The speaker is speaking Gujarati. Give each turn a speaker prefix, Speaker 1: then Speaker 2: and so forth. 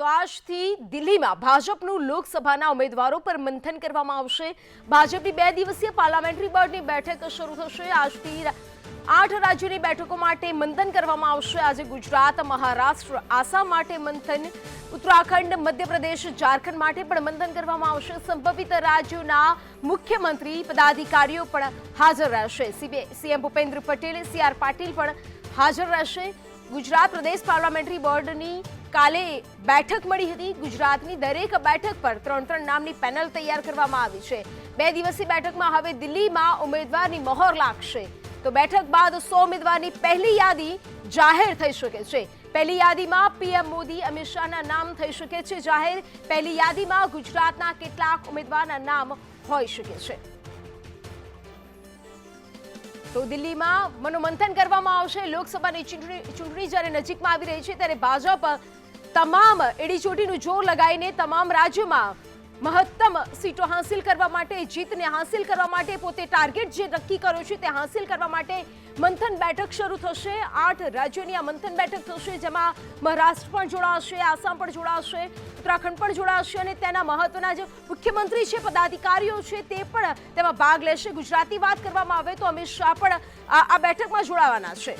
Speaker 1: તો આજથી દિલ્હીમાં ભાજપનું લોકસભાના ઉમેદવારો પર મંથન કરવામાં આવશે. ભાજપની બે દિવસીય પાર્લામેન્ટરી બોર્ડની બેઠક શરૂ થશે. આજથી આઠ રાજ્યોની બેઠકો માટે મંથન કરવામાં આવશે. આજે ગુજરાત, મહારાષ્ટ્ર, આસામ માટે મંથન, ઉત્તરાખંડ, મધ્યપ્રદેશ, ઝારખંડ માટે પણ મંથન કરવામાં આવશે. સંભવિત રાજ્યોના મુખ્યમંત્રી પદાધિકારીઓ પણ હાજર રહેશે. CM Bhupendra Patel, C R Patil પણ હાજર રહેશે. ગુજરાત પ્રદેશ પાર્લામેન્ટરી બોર્ડની કાલે બેઠક મળી હતી. ગુજરાતની દરેક બેઠક પર ત્રણ ત્રણ નામની પેનલ તૈયાર કરવામાં આવી છે. બે દિવસની બેઠકમાં હવે દિલ્હીમાં ઉમેદવારની મહોર લાગશે. તો બેઠક બાદ સો ઉમેદવારની પહેલી યાદી જાહેર થઈ શકે છે. પહેલી યાદીમાં પીએમ મોદી, અમિત શાહના નામ થઈ શકે છે જાહેર. પહેલી યાદીમાં ગુજરાતના કેટલાક ઉમેદવારના નામ હોઈ શકે છે. તો દિલ્હીમાં મનોમંથન કરવામાં આવશે. લોકસભાની ચૂંટણી ચૂંટણી જ્યારે નજીકમાં આવી રહી છે ત્યારે ભાજપ તમામ એડીચોટીનું જોર લગાવીને તમામ રાજ્યોમાં મહત્તમ સીટો હાંસિલ કરવા માટે, જીતને હાંસિલ કરવા માટે પોતે ટાર્ગેટ જે નક્કી કર્યો છે તે હાંસિલ કરવા માટે મંથન બેઠક શરૂ થશે. આઠ રાજ્યોની આ મંથન બેઠક થશે, જેમાં મહારાષ્ટ્ર પણ જોડાશે, આસામ પણ જોડાશે, ઉત્તરાખંડ પણ જોડાશે અને તેના મહત્વના જે મુખ્યમંત્રી છે, પદાધિકારીઓ છે તે પણ તેમાં ભાગ લેશે. ગુજરાતી વાત કરવામાં આવે તો અમિત શાહ પણ આ બેઠકમાં જોડાવાના છે.